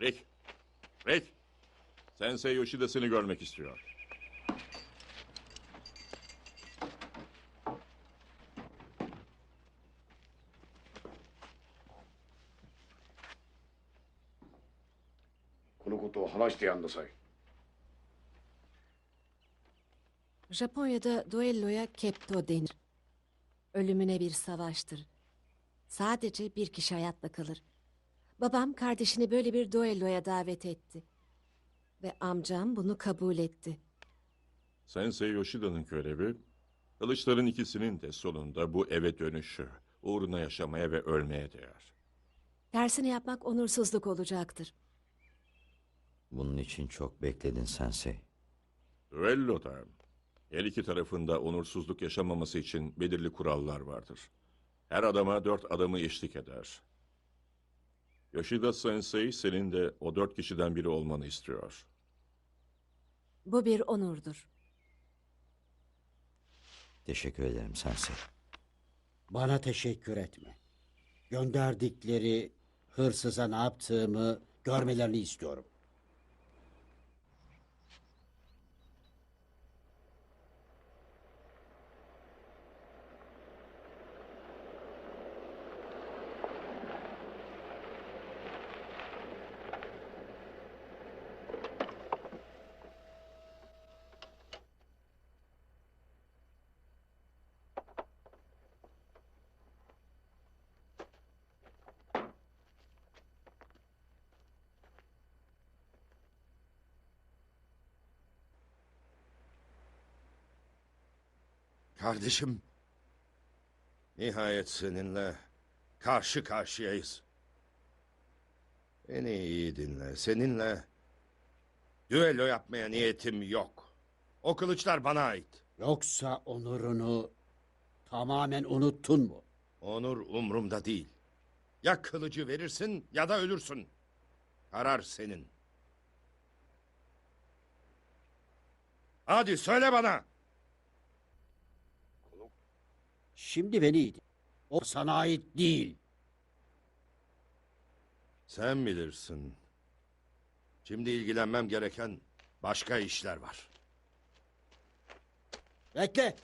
Rick. Rick. Sensei Yoshida seni görmek istiyor. Japonya'da duelloya kepto denir. Ölümüne bir savaştır. Sadece bir kişi hayatta kalır. Babam kardeşini böyle bir duelloya davet etti. Ve amcam bunu kabul etti. Sensei Yoshida'nın görevi, kılıçların ikisinin de sonunda bu eve dönüşü, uğruna yaşamaya ve ölmeye değer. Tersini yapmak onursuzluk olacaktır. Bunun için çok bekledin sensei. Düelloda, her iki tarafında onursuzluk yaşamaması için belirli kurallar vardır. Her adama dört adamı eşlik eder. Yoshida Sensei senin de o dört kişiden biri olmanı istiyor. Bu bir onurdur. Teşekkür ederim sensei. Bana teşekkür etme. Gönderdikleri hırsıza ne yaptığımı görmelerini istiyorum. Kardeşim. Nihayet seninle karşı karşıyayız. Beni iyi dinle. Seninle düello yapmaya niyetim yok. O kılıçlar bana ait. Yoksa onurunu tamamen unuttun mu? Onur umrumda değil. Ya kılıcı verirsin ya da ölürsün. Karar senin. Hadi söyle bana. Şimdi dinle. O sana ait değil. Sen bilirsin. Şimdi ilgilenmem gereken başka işler var. Bekle.